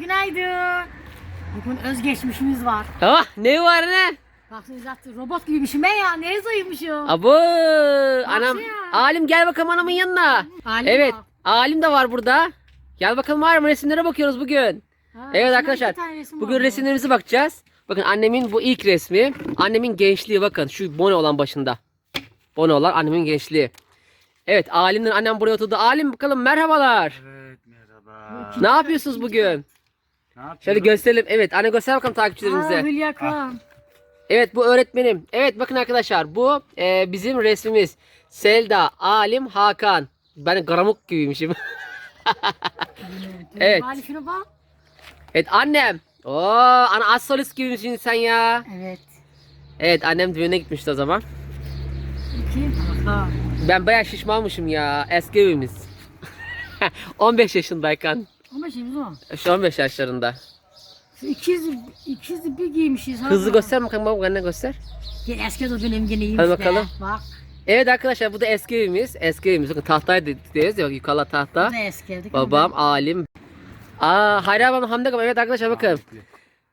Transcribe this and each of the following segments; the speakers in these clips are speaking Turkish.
günaydın. Bugün özgeçmişimiz var. Ah ne var ne? Baksana zaten robot gibiymişim ben ya. Nereye zayıfmışım? Abo anam. ya? Alim gel bakalım anamın yanına. Alim evet. var. Alim de var burada. Gel bakalım var mı resimlere bakıyoruz bugün. Ha, Evet arkadaşlar. iki tane resim Bugün var. resimlerimize bakacağız. Bakın annemin bu ilk resmi. Annemin gençliği bakın. Şu bone olan başında. Bone olan annemin gençliği. Evet alimden annem buraya oturdu. Alim bakalım merhabalar. Evet merhaba. Ne yapıyorsunuz bugün? Şöyle gösterelim. Evet anne göster bakalım Aa, takipçilerimize. Hülya Kağan. Evet bu öğretmenim. Evet bakın arkadaşlar bu e, bizim resmimiz. Selda, Alim, Hakan. Ben garamuk gibiymişim. Evet. Hadi şuna bak. evet annem. Oo, ana az solist gibiymişsin sen ya. Evet. Evet annem düğüne gitmişti o zaman. İki. Aha. Ben bayağı şişmanmışım ya. Eski evimiz. 15 yaşındayken. Ama şimdi o. Şu 15 yaşlarında. Şu ikiz, ikiz bir giymişiz. Hızlı göster bakalım baba anne göster. Gel eski de benim gene iyiymiş Hadi be. bakalım. Bak. Evet arkadaşlar bu da eski evimiz. Eski evimiz. Bakın tahtaydı diyoruz ya yukarıda tahta. Bu da eski evde. Babam, alim. Aa Hayri abam Hamdagım. Evet arkadaşlar bakın.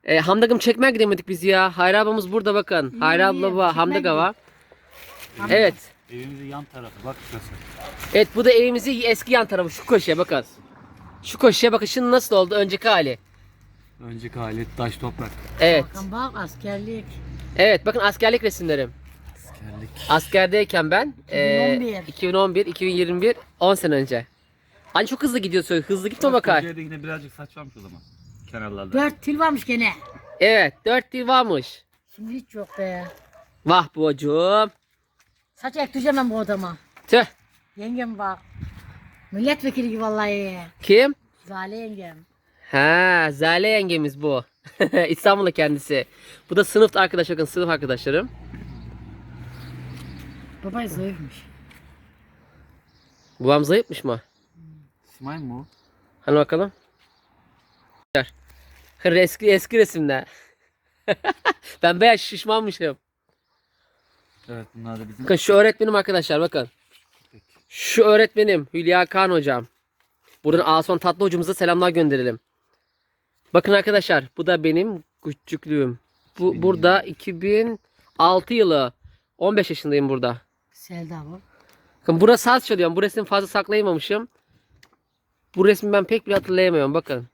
E, Hamdagım çekmeye gidemedik biz ya. Hayri abamız burada bakın. İyi, Hayri abla Hamdaga var. Hamdaga. Evet. Evimizin yan tarafı bak şurası. Evet bu da evimizin eski yan tarafı. Şu köşeye bakın. Şu köşeye bakın şimdi nasıl oldu önceki hali. Önceki hali taş toprak. Evet. Bakın bak askerlik. Evet bakın askerlik resimlerim. Askerlik. Askerdeyken ben e, 2011. 2011, 2021, 10 sene önce. Hani çok hızlı gidiyorsun. Hızlı gitme bakar. Kocaeli'de yine birazcık saç varmış o zaman. Kenarlarda. Dört til varmış gene. Evet 4 dil varmış. Şimdi hiç yok be. Vah bocuğum. Saç ektireceğim bu adama. Tüh. Yengem bak. Milletvekili gibi vallahi. Kim? Zale yengem. Ha, Zale yengemiz bu. İstanbul'da kendisi. Bu da sınıf arkadaş bakın sınıf arkadaşlarım. Babay zayıfmış. Babam zayıfmış mı? İsmail mi o? Hani bakalım. Hır eski eski resimler. ben bayağı şişmanmışım. Evet bunlar da bizim. Bakın şu öğretmenim arkadaşlar bakın. Şu öğretmenim Hülya Kağan hocam. Buradan Ason Tatlı hocamıza selamlar gönderelim. Bakın arkadaşlar bu da benim küçüklüğüm. Bu burada 2006 yılı. 15 yaşındayım burada. Selda bu. Bakın burası saz çalıyorum. Bu resmi fazla saklayamamışım. Bu resmi ben pek bile hatırlayamıyorum. Bakın.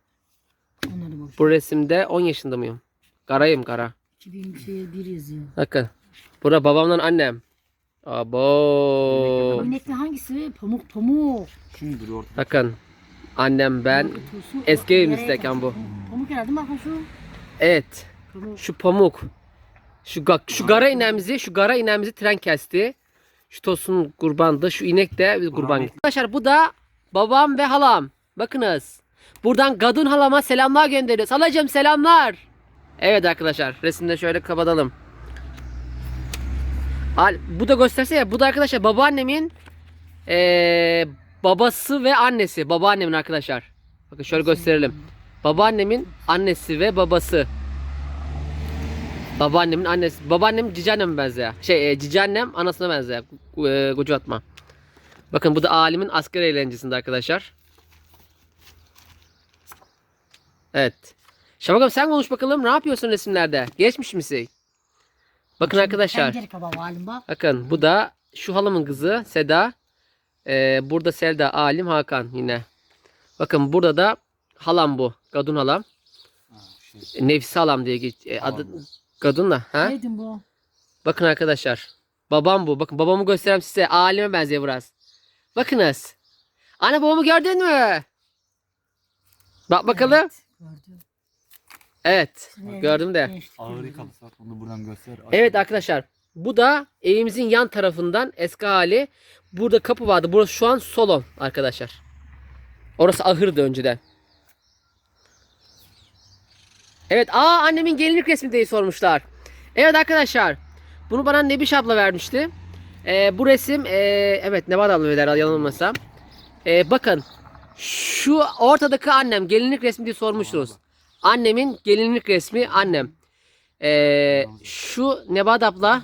Bu resimde 10 yaşında mıyım? Karayım kara. 2000 bir şey bir yazıyor. Bakın. Bura babamla annem. Abo. Bu inekli hangisi? Pamuk pamuk. Şimdi duruyor ortada. Bakın. Annem ben. Tursun- eski Nereye evimizdeyken bu. kaçtı? Pamuk herhalde bakın şu. Evet. Pamuk. Şu pamuk. Şu ga- şu gara inemizi, şu gara inemizi tren kesti. Şu tosun kurbandı. Şu inek de bir kurban gitti. Arkadaşlar bu da babam ve halam. Bakınız. Buradan kadın halama selamlar gönderiyoruz. Halacığım selamlar. Evet arkadaşlar resimde şöyle kapatalım. Bu da gösterse ya. Bu da arkadaşlar babaannemin eee, babası ve annesi. Babaannemin arkadaşlar. Bakın şöyle gösterelim. Babaannemin annesi ve babası. Babaannemin annesi. Babaannem cici anneme benziyor. Şey e, cici annem anasına benziyor. E, Koca atma. Bakın bu da alimin asker eğlencesinde arkadaşlar. Evet. Şabakam sen konuş bakalım. Ne yapıyorsun resimlerde? Geçmiş misin? Bakın arkadaşlar. Bakın bu da şu halamın kızı Seda. Ee, burada Selda, Alim, Hakan yine. Bakın burada da halam bu. Kadın halam. Ha, şey. Nefsi halam diye geç, e, adı kadın da. Ha? Neydin bu? Bakın arkadaşlar. Babam bu. Bakın babamı göstereyim size. Alime benziyor biraz. Bakınız. Anne babamı gördün mü? Bak bakalım. Evet, Evet. gördüm. De. Ağır yıkalısı bak onu buradan göster. Evet arkadaşlar. Bu da evimizin yan tarafından eski hali. Burada kapı vardı. Burası şu an salon arkadaşlar. Orası ahırdı önceden. Evet. Aa annemin gelinlik resmi diye sormuşlar. Evet arkadaşlar. Bunu bana Nebiş abla vermişti. Ee, bu resim ee, evet Nebat abla verdi yanılmasam. Ee, bakın. Şu ortadaki annem gelinlik resmi diye sormuştunuz. Annemin gelinlik resmi annem. Ee, şu Nebat abla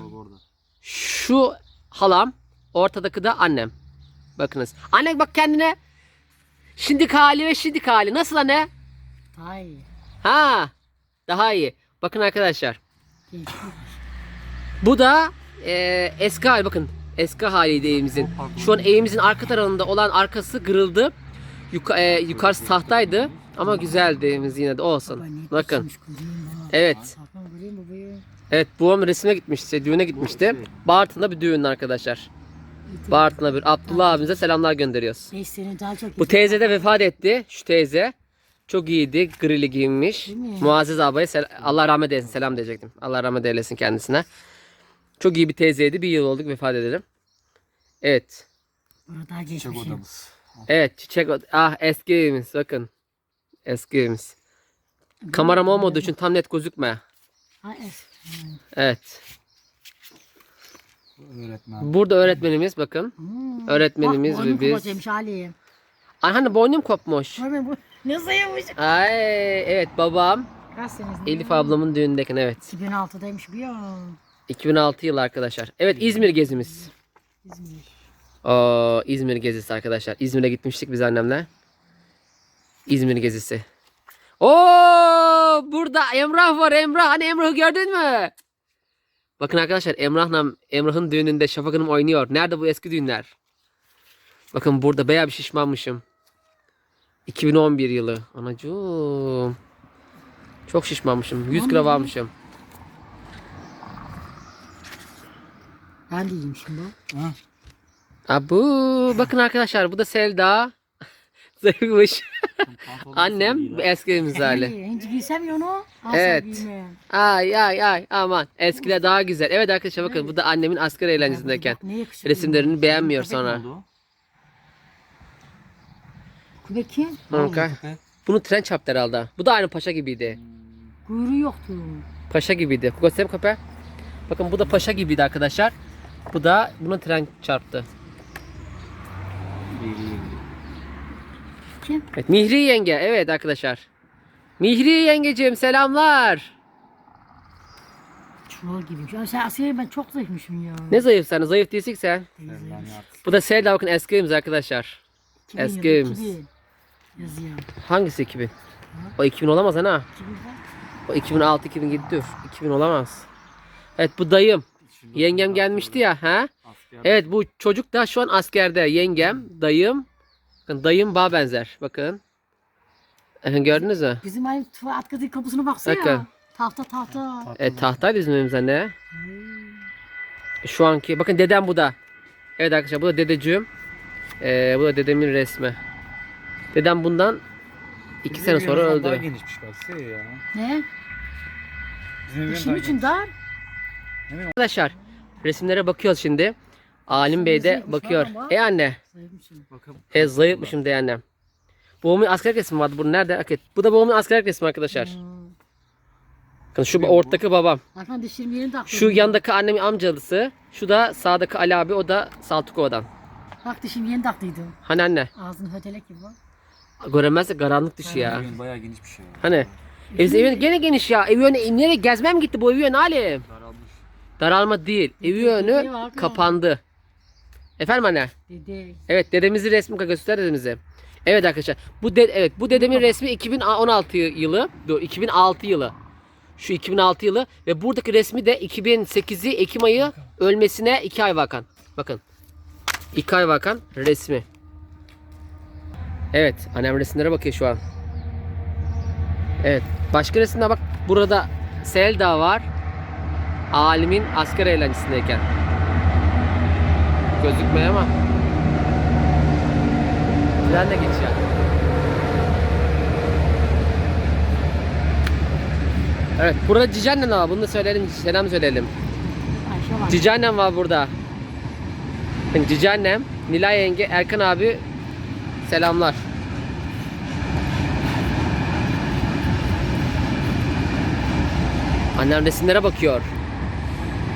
şu halam, ortadaki de annem. Bakınız. Anne bak kendine. Şimdiki hali ve şimdiki hali. Nasıl anne? Daha iyi. Ha, daha iyi. Bakın arkadaşlar. Bu da e, eski hali bakın. Eski haliydi evimizin. Şu an evimizin arka tarafında olan arkası kırıldı. Yuka, e, yukarısı tahtaydı. Ama güzeldi evimiz yine de olsun. Bakın. Evet. Evet babam resme gitmişti. Düğüne gitmişti. Bartın'da bir düğün arkadaşlar. Bartın'da bir. Abdullah abimize selamlar gönderiyoruz. Beş sene daha çok Bu teyze de vefat etti. Şu teyze. Çok iyiydi. Grili giyinmiş. Muazzez abaya sel- Allah rahmet eylesin. Selam diyecektim. Allah rahmet eylesin kendisine. Çok iyi bir teyzeydi. Bir yıl olduk vefat edelim. Evet. Burada Çiçek odamız. Evet çiçek od- Ah eski evimiz bakın. Eski evimiz. Kameram olmadığı için tam net gözükme. Ha. Evet. Öğretmen. Burada öğretmenimiz bakın. Hmm. Öğretmenimiz Bak, ve boynum biz. Ali. Ay hani boynum kopmuş. Ne sayılmış? Ay evet babam. Kaç senesinde? Elif ablamın düğündeyken evet. 2006'daymış bir ya. 2006 yılı arkadaşlar. Evet İzmir gezimiz. İzmir. Oo, İzmir gezisi arkadaşlar. İzmir'e gitmiştik biz annemle. İzmir gezisi. Oo, burada Emrah var Emrah. Hani Emrah'ı gördün mü? Bakın arkadaşlar Emrah'la Emrah'ın düğününde Şafak Hanım oynuyor. Nerede bu eski düğünler? Bakın burada bayağı bir şişmanmışım. 2011 yılı. Anacığım. Çok şişmanmışım. 100 kilo Aman. varmışım. Ben de iyiyim şimdi. Ha? Abu bakın arkadaşlar bu da Selda. Zayıfmış. Annem eski misali. Ali, Hinci giysem ya onu. Evet. Ay ay ay aman eskiler daha güzel. Evet arkadaşlar bakın bu da annemin asker eğlencesindeyken. Bak, ne yakışıklı. Resimlerini beğenmiyor sonra. Kubek kim? Köpek. Bunu tren çarptı herhalde. Bu da aynı paşa gibiydi. Kuyruğu yoktu. Paşa gibiydi. Göstereyim köpeğe. Bakın bu da paşa gibiydi arkadaşlar. Bu da bunu tren çarptı. Kim? Evet Mihri yenge. Evet arkadaşlar. Mihri yengeciğim selamlar. Çuval gibi. Sen askeri ben çok zayıfmışım ya. Ne zayıf sen? Zayıf değilsin ki sen. Bu da Selda bakın eski evimiz arkadaşlar. 2000 eski evimiz. 2000 Yazıyor. Hangisi 2000? O 2000 olamaz ana. 2000 bak. O 2006 2007 dur. 2000 olamaz. Evet bu dayım. Şimdi Yengem gelmişti ya ha? Evet bu çocuk da şu an askerde. Yengem, dayım. Bakın dayım bağ benzer. Bakın. Gördünüz mü? Bizim aynı tuva atkıdaki kapısına baksana Bakın. ya. Tahta tahta. Evet tahtaydı bizim evimiz anne. Şu anki. Bakın dedem bu da. Evet arkadaşlar bu da dedeciğim. Ee, bu da dedemin resmi. Dedem bundan iki Bizim sene sonra ondan Daha öldü. genişmiş baksana ya. Ne? Bizim daha için geniş. dar. Arkadaşlar resimlere bakıyoruz şimdi. Alim Bey de Zayıfmış bakıyor. ama. E anne. Zayıfmışım. Bakın. E zayıfmışım de annem. Babamın askerlik resmi vardı. Bu nerede? Okay. Bu da babamın askerlik resmi arkadaşlar. Hmm. Bakın şu ortadaki babam. Hakan dişlerim yerini taktı. Şu yandaki annemin amcalısı. Şu da sağdaki Ali abi. O da Saltukova'dan. Bak dişim yeni taktıydım. Hani anne? Ağzını hötelek gibi bak. Göremezse karanlık dışı ya. Evin bayağı genişmiş ya. Hani? Ev, evin gene geniş ya. Ev yönü nereye gezmem gitti bu ev yönü Ali. Daralmış. Daralma değil. Ev yönü kapandı. Efendim anne? Dede. Evet dedemizin resmi göster dedemizi. Evet arkadaşlar. Bu de, evet bu dedemin resmi 2016 yılı. Dur 2006 yılı. Şu 2006 yılı ve buradaki resmi de 2008'i Ekim ayı ölmesine 2 ay vakan. Bakın. 2 ay vakan resmi. Evet, annem resimlere bakıyor şu an. Evet, başka resimde bak burada Selda var. Alimin asker eğlencesindeyken. Gözükmüyor ama. Tren de geçiyor. Evet, burada cici annem var. Bunu da söyleyelim, selam söyleyelim. Ayşe var. Burada. Yani Nilay yenge, Erkan abi selamlar. Annem resimlere bakıyor.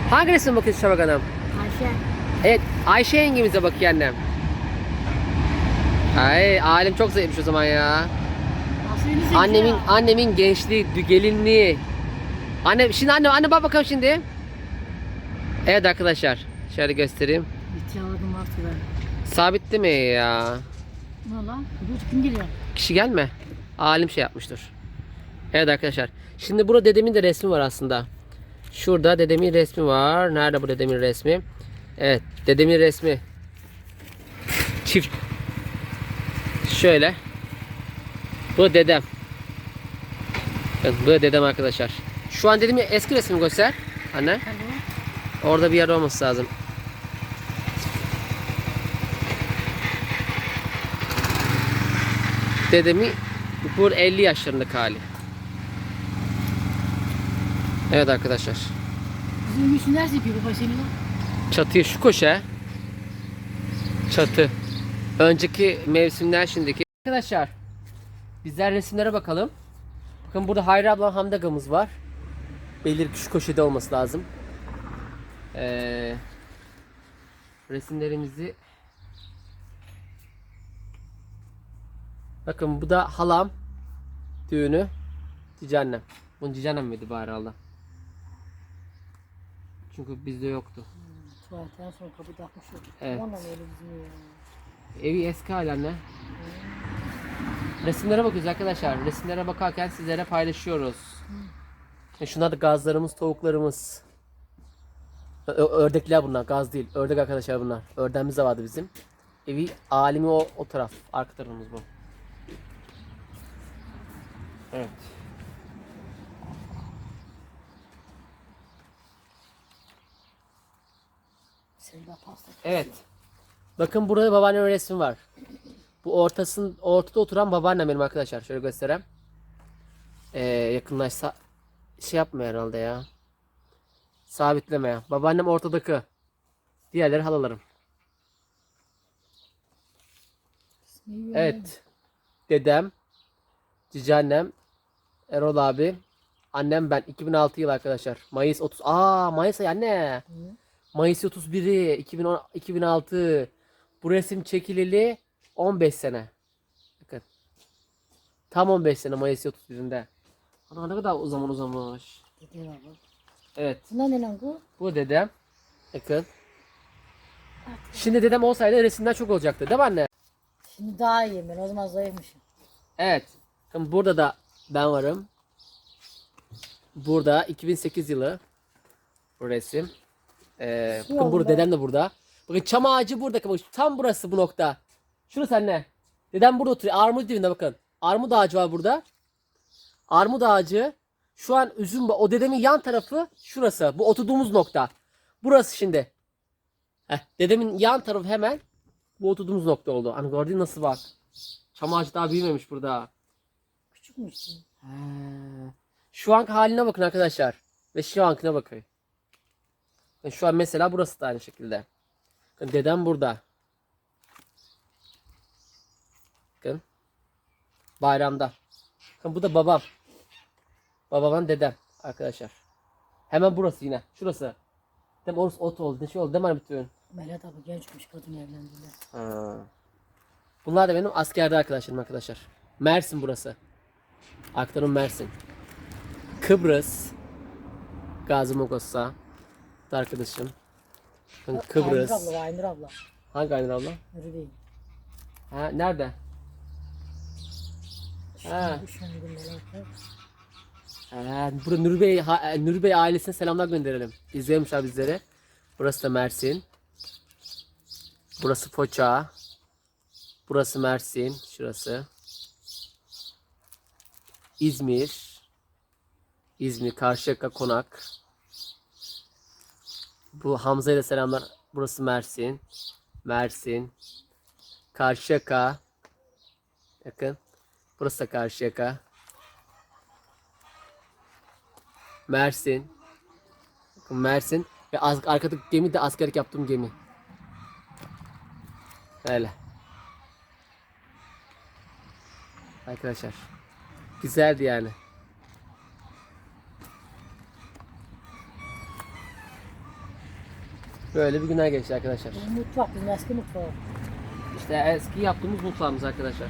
Hangi resim bakıyorsun Şabak Hanım? Ayşe. Evet, Ayşe yengemize bakıyor annem. Ay, alim çok zayıfmış o zaman ya. Annemin annemin gençliği, gelinliği. Anne şimdi anne anne bak bakalım şimdi. Evet arkadaşlar. Şöyle göstereyim. İhtiyarladım artık ben. Sabit değil mi ya? Lan? Bu kim geliyor? Kişi gelme. Alim şey yapmıştır. Evet arkadaşlar. Şimdi burada dedemin de resmi var aslında. Şurada dedemin resmi var. Nerede bu dedemin resmi? Evet, dedemin resmi. Çift. Şöyle. Bu dedem. Bu dedem arkadaşlar. Şu an dedemin eski resmini göster. Anne. Orada bir yer olması lazım. Dedemi bu 50 yaşlarındaki hali. Evet arkadaşlar. Bizim yapıyor baba senin o. Çatıya şu köşe. Çatı. Önceki mevsimler şimdiki. Arkadaşlar. Bizler resimlere bakalım. Bakın burada Hayri abla Hamdaga'mız var. Belir şu köşede olması lazım. Ee, resimlerimizi Bakın bu da halam düğünü. Cici annem. Bunun cici annem miydi bari Allah? Çünkü bizde yoktu. Tuvaletten sonra kapı takmış yok. Evet. Ondan öyle bizim ya. Evi eski hali anne. Resimlere bakıyoruz arkadaşlar. Resimlere bakarken sizlere paylaşıyoruz. E şunlar da gazlarımız, tavuklarımız. Ö- ö- ördekler bunlar, gaz değil. Ördek arkadaşlar bunlar. Ördeğimiz de vardı bizim. Evi alimi o, o taraf. Arka tarafımız bu. Evet. Evet. Bakın burada babaannemin resmi var. Bu ortasın ortada oturan babaannem benim arkadaşlar. Şöyle göstereyim. Ee, yakınlaşsa şey yapma herhalde ya. Sabitleme. Babaannem ortadaki. Diğerleri halalarım. Evet. Dedem, cici annem, Erol abi, annem ben 2006 yıl arkadaşlar. Mayıs 30. Aa Mayıs ayı anne. Mayıs 31'i 2010, 2006. Bu resim çekileli 15 sene. Bakın. Tam 15 sene Mayıs 31'inde. Ana ne kadar o zaman uzamış. Dede var bak. Evet. Bunlar ne lan bu? Bu dedem. Bakın. Şimdi dedem olsaydı resimden çok olacaktı değil mi anne? Şimdi daha iyiyim ben o zaman zayıfmışım. Evet. Bakın burada da ben varım. Burada 2008 yılı bu resim. Ee, bakın burada dedem de burada. Bakın çam ağacı burada. Bakın tam burası bu nokta. Şurası anne. Dedem burada oturuyor. Armut dibinde bakın. Armut ağacı var burada. Armut ağacı. Şu an üzüm o dedemin yan tarafı şurası. Bu oturduğumuz nokta. Burası şimdi. Heh, dedemin yan tarafı hemen bu oturduğumuz nokta oldu. Hani gördün nasıl bak. Çam ağacı daha büyümemiş burada. Küçükmüş. He. Şu anki haline bakın arkadaşlar. Ve şu ankine bakın. Yani Şu an mesela burası da aynı şekilde. Bakın dedem burada. Bakın. Bayramda. Bakın bu da babam. Babamın dedem arkadaşlar. Hemen burası yine. Şurası. Mi? Orası ot oldu. Ne şey oldu değil mi hani bütün? Melahat abla gençmiş kadın evlendiler. Ha. Bunlar da benim askerde arkadaşlarım arkadaşlar. Mersin burası. Aktarım Mersin. Kıbrıs. Gazi Mogosa. Da arkadaşım. Bakın Kıbrıs. Aynur abla Aynur abla. Hangi Aynur abla? Nuri Bey. Ha, nerede? Ha. Ha, burada Nuri Bey, ha, e, Nuri Bey ailesine selamlar gönderelim. İzliyormuşlar bizleri. Burası da Mersin. Burası Foça. Burası Mersin. Şurası. İzmir. İzmir, Karşıyaka, Konak. Bu Hamza ile selamlar. Burası Mersin. Mersin. Karşıyaka. Yakın. Burası da Karşıyaka. Mersin. Mersin. Ve az, arkadaki gemi de askerlik yaptığım gemi. Öyle. Arkadaşlar. Güzeldi yani. Böyle bir günler geçti arkadaşlar. Bu mutfak bizim eski mutfak. İşte eski yaptığımız mutfağımız arkadaşlar.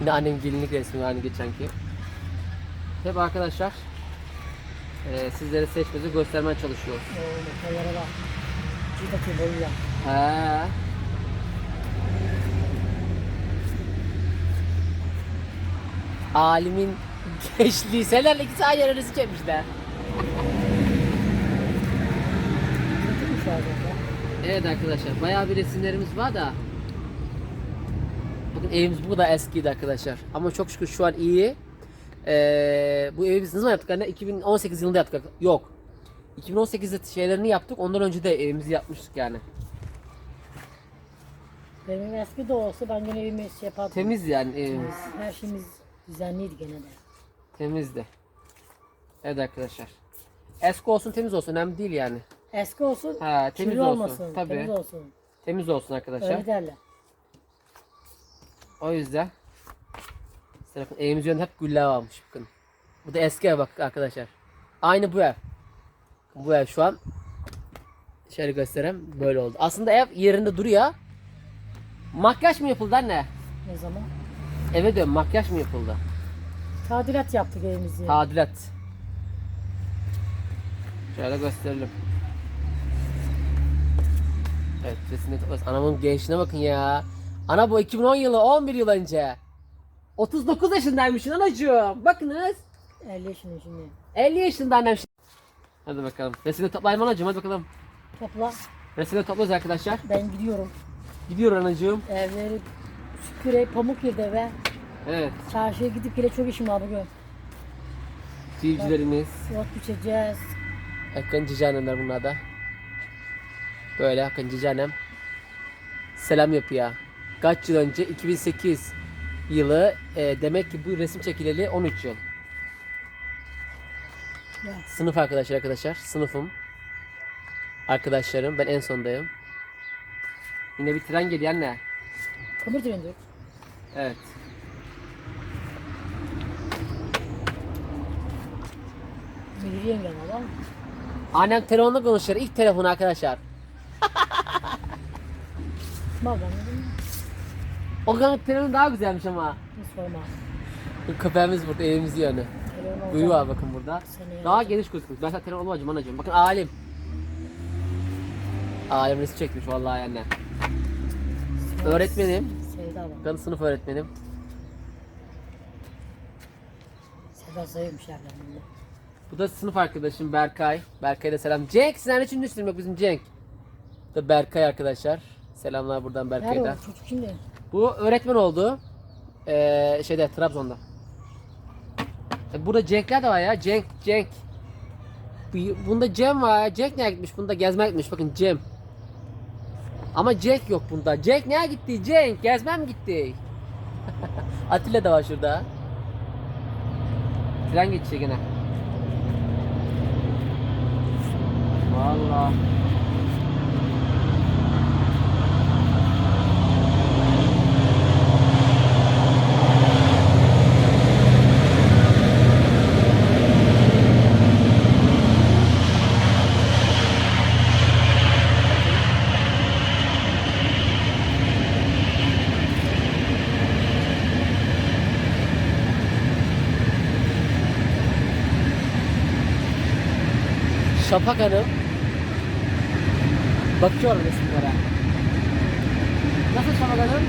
Yine annem gelinlik resmi aynı geçenki. Hep arkadaşlar eee sizlere seçmesi göstermeye çalışıyoruz. Oo, metrelere bak. Ciddaki boyuya. He. Alimin Gençliği. Senelerle yere resim çekmişler. Kötüymüş zaten. Evet arkadaşlar bayağı bir resimlerimiz var da. Bakın evimiz bu kadar eskiydi arkadaşlar. Ama çok şükür şu an iyi. Ee, Bu evi biz ne zaman yaptık anne? 2018 yılında yaptık. Yok. 2018'de şeylerini yaptık. Ondan önce de evimizi yapmıştık yani. Benim eski de olsa ben gene evimi şey yapardım. Temiz yani evimiz. Her şeyimiz düzenliydi gene de. temizdi. Evet arkadaşlar. Eski olsun temiz olsun. Önemli değil yani Eski olsun, Ha, temiz kirli olsun, olmasın, tabii. temiz olsun. Temiz olsun arkadaşlar Öyle derler. O yüzden bakın evimiz yönünde hep güller varmış bakın. Bu da eski ev bak arkadaşlar. Aynı bu ev. Bu ev şu an şöyle göstereyim böyle oldu. Aslında ev yerinde duruyor. Makyaj mı yapıldı anne? Ne zaman? Eve diyorum makyaj mı yapıldı? Tadilat yaptık evimizi. Tadilat. Şöyle gösterelim. Evet resimde toplarız. Anamın gençliğine bakın ya. Ana bu 2010 yılı 11 yıl önce. 39 yaşındaymışsın anacığım. Bakınız. 50 yaşında şimdi. 50 yaşında annem. Hadi bakalım. Resimde toplayalım anacığım hadi bakalım. Topla. Resimde toplarız arkadaşlar. Ben gidiyorum. Gidiyor anacığım. Evleri süpüre, pamuk girdi eve. Evet. Çarşıya gidip gele çok işim var bugün. Seyircilerimiz. Yot biçeceğiz. Akın Cici annemler bunlar da. Böyle Akın Cici annem. Selam yapıyor. Kaç yıl önce? 2008 yılı. e, demek ki bu resim çekileli 13 yıl. Ya. Sınıf arkadaşlar arkadaşlar. Sınıfım. Arkadaşlarım. Ben en sondayım. Yine bir tren geliyor anne. Kömür treni Evet. Müdür yengem ama. Annem telefonla konuşuyor. İlk telefonu arkadaşlar. Mı? O zaman telefon daha güzelmiş ama. Sorma. Köpeğimiz burada evimiz. Telefon Duyu var bakın burada. Seneye Daha geniş gözükmüş. Ben sana telefon olmacım anacığım. Bakın alim. Alim resim çekmiş vallahi anne. Öğretmenim. Sevda bak. Bakın sınıf öğretmenim. Sevda zayıfmış evlerinde. Bu da sınıf arkadaşım Berkay. Berkay'a da selam. Cenk ne için düştün bak bizim Cenk. Da Berkay arkadaşlar. Selamlar buradan Berkay'a Nerede çocuk şimdi? Bu öğretmen oldu. Ee, şeyde Trabzon'da. E, Burada Cenk'ler de var ya. Cenk, Cenk. Bu- Bunda Cem var ya. Cenk nereye gitmiş? Bunda gezmeye gitmiş. Bakın Cem. Ama Cenk yok bunda. Cenk nereye gitti? Cenk gezmem gitti? Atilla da var şurada. Tren geçecek gene. Vallahi. Şafak Hanım. Bakıyorum resimlere. Nasıl Şafak Hanım?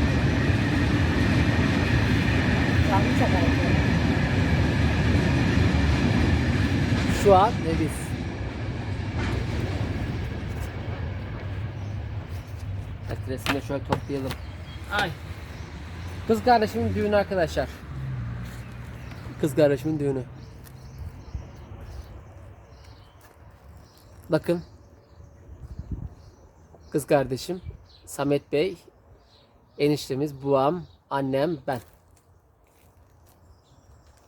Canlı çakar. Şu an. Evet resimde şöyle toplayalım. Ay. Kız kardeşimin düğünü arkadaşlar. Kız kardeşimin düğünü. Bakın. Kız kardeşim Samet Bey, eniştemiz, buam, annem, ben.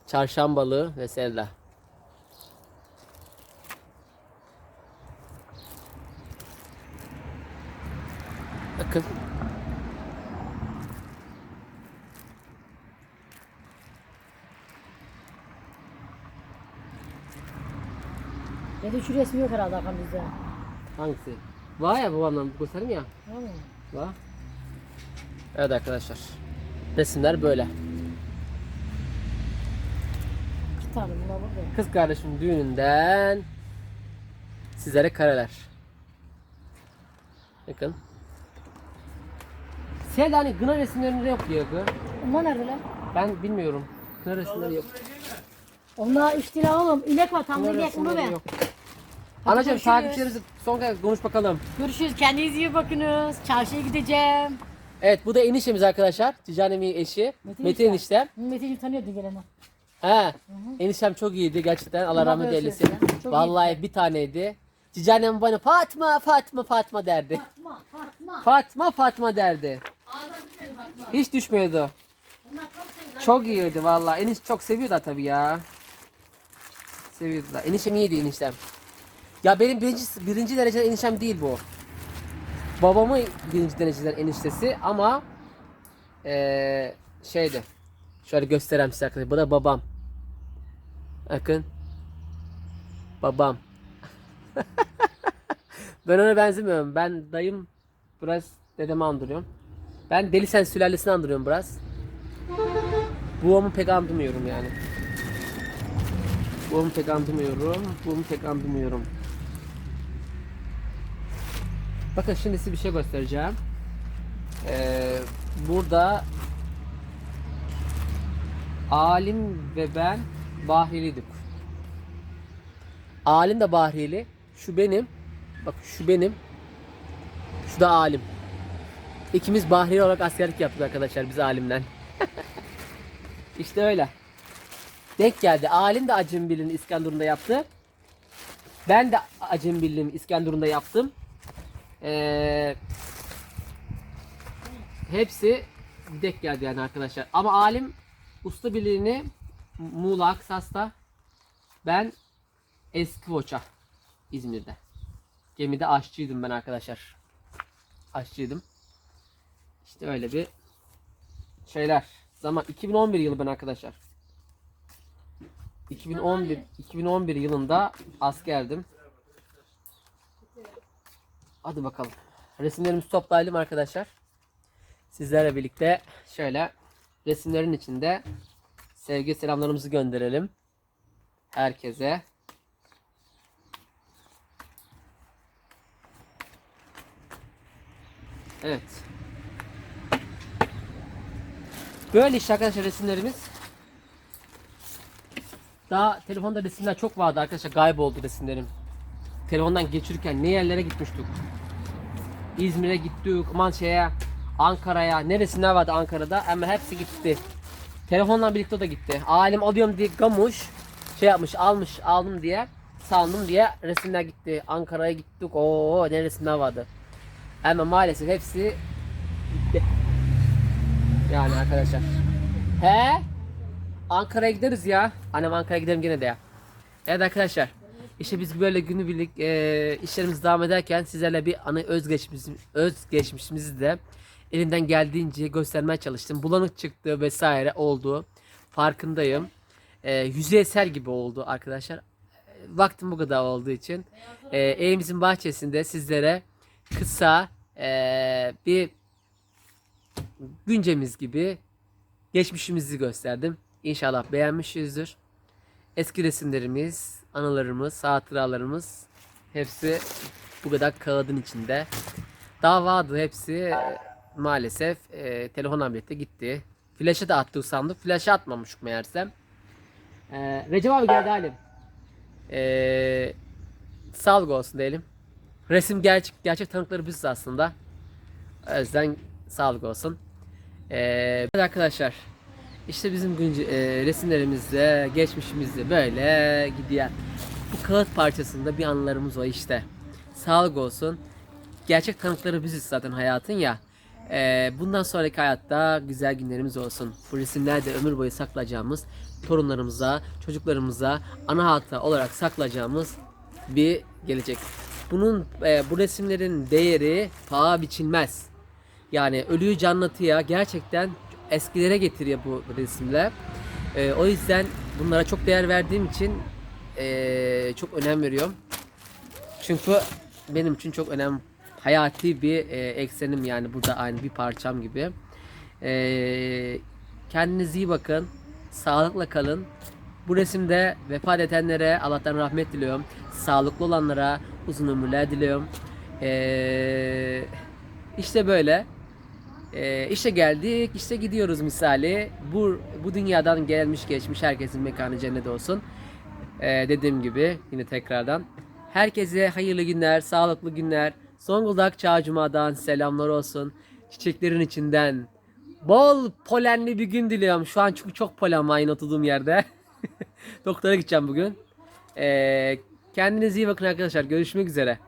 Çarşambalı ve Selda. Bakın. Ya da şu resmi yok herhalde bizde. Hangisi? Var ya babamdan göstereyim ya. Var mı? Var. Evet arkadaşlar. Resimler böyle. İki tane bunlar burada. Kız kardeşimin düğününden sizlere kareler. Bakın. Sen hani gına resimlerinde yok diyor bu. Onlar neredeler? Ben bilmiyorum. Gına resimleri yok. Onlar 3 lira oğlum. İnek var tam inek onu ver. yok. Anacığım görüşürüz. takipçilerimizi son kez konuş bakalım. Görüşürüz. Kendinize iyi bakınız. Çarşıya gideceğim. Evet bu da eniştemiz arkadaşlar. Ticanemin eşi. Metin Metin, eniştem. Metin'i tanıyordun gelene. He. Eniştem çok iyiydi gerçekten. Allah Allah rahmet razı eylesin. ya. Çok Vallahi bir taneydi. Ticanem bana Fatma Fatma Fatma derdi. Fatma, Fatma. Fatma Fatma derdi. Hiç düşmüyordu. Çok iyiydi vallahi. Eniş çok seviyordu tabii ya. Seviyordu da. Eniştem iyiydi eniştem. Ya benim birinci, birinci dereceden eniştem değil bu. Babamın birinci dereceden eniştesi ama eee şeydi. Şöyle göstereyim size arkadaşlar. Bu da babam. Bakın. Babam. ben ona benzemiyorum. Ben dayım biraz dedemi andırıyorum. Ben Deli Sen sülalesini andırıyorum biraz. Babamı pek andırmıyorum yani. Babamı pek andırmıyorum. Babamı pek andırmıyorum. Bakın şimdi size bir şey göstereceğim. Ee, burada Alim ve ben Bahriyeliydik. Alim de Bahriyeli. Şu benim. Bak şu benim. Şu da Alim. İkimiz Bahriyeli olarak askerlik yaptık arkadaşlar biz Alim'den. işte öyle. Denk geldi. Alim de Acem Birliği'ni İskenderun'da yaptı. Ben de Acem Birliği'ni İskenderun'da yaptım. Ee, hepsi denk geldi yani arkadaşlar. Ama Alim Usta Birliği'ni Muğla Aksas'ta ben Eskivoç'a İzmir'de. Gemide aşçıydım ben arkadaşlar. Aşçıydım. İşte öyle bir şeyler. Zaman 2011 yılı ben arkadaşlar. 2011 2011 yılında askerdim. Hadi bakalım. Resimlerimizi toplayalım arkadaşlar. Sizlerle birlikte şöyle resimlerin içinde sevgi selamlarımızı gönderelim. Herkese. Evet. Böyle işte arkadaşlar resimlerimiz. Daha telefonda resimler çok vardı arkadaşlar. Kayboldu resimlerim. Telefondan geçirirken ne yerlere gitmiştik. İzmir'e gittik, aman şeye, Ankara'ya, ne resimler vardı Ankara'da ama hepsi gitti. Telefonla birlikte o da gitti. Alim alıyorum diye gamuş, şey yapmış, almış, aldım diye, sandım diye resimler gitti. Ankara'ya gittik, o ne resimler vardı. Ama maalesef hepsi gitti. Yani arkadaşlar. He? Ankara'ya gideriz ya. Annem Ankara'ya giderim gene de ya. Evet arkadaşlar. İşte biz böyle günübirlik e, işlerimiz devam ederken sizlerle bir anı özgeçmişimiz, özgeçmişimizi de elimden geldiğince göstermeye çalıştım. Bulanık çıktı vesaire oldu. Farkındayım. E, yüzeysel gibi oldu arkadaşlar. Vaktim bu kadar olduğu için e, evimizin bahçesinde sizlere kısa e, bir güncemiz gibi geçmişimizi gösterdim. İnşallah beğenmişizdir. Eski resimlerimiz, anılarımız, hatıralarımız hepsi bu kadar kağıdın içinde. Daha vardı hepsi e, maalesef e, telefonla birlikte gitti. Flash'a da attık sandık. Flash'a atmamışık meğersem. E, Recep abi geldi halim. E, sağlık olsun diyelim. Resim gerçek gerçek tanıkları biziz aslında. O yüzden sağlık olsun. E, arkadaşlar. İşte bizim günce, e, resimlerimizde, geçmişimizde böyle gidiyor. Bu kağıt parçasında bir anılarımız var işte. Sağlık olsun. Gerçek tanıkları biziz zaten hayatın ya. E, bundan sonraki hayatta güzel günlerimiz olsun. Bu resimlerde ömür boyu saklayacağımız, torunlarımıza, çocuklarımıza ana hatıra olarak saklayacağımız bir gelecek. Bunun e, bu resimlerin değeri paha biçilmez. Yani ölüyü canlatıya gerçekten eskilere getiriyor bu resimler. Ee, o yüzden bunlara çok değer verdiğim için ee, çok önem veriyorum. Çünkü benim için çok önem hayati bir ee, eksenim yani burada aynı bir parçam gibi. Ee, kendinize iyi bakın. Sağlıkla kalın. Bu resimde vefat edenlere Allah'tan rahmet diliyorum. Sağlıklı olanlara uzun ömürler diliyorum. Ee, işte böyle. Ee, işte geldik, işte gidiyoruz misali. Bu bu dünyadan gelmiş geçmiş herkesin mekanı cennet olsun. Ee, dediğim gibi yine tekrardan. Herkese hayırlı günler, sağlıklı günler. Zonguldak Çağcuma'dan selamlar olsun. Çiçeklerin içinden bol polenli bir gün diliyorum. Şu an çünkü çok polen var yine oturduğum yerde. Doktora gideceğim bugün. Ee, kendinize iyi bakın arkadaşlar. Görüşmek üzere.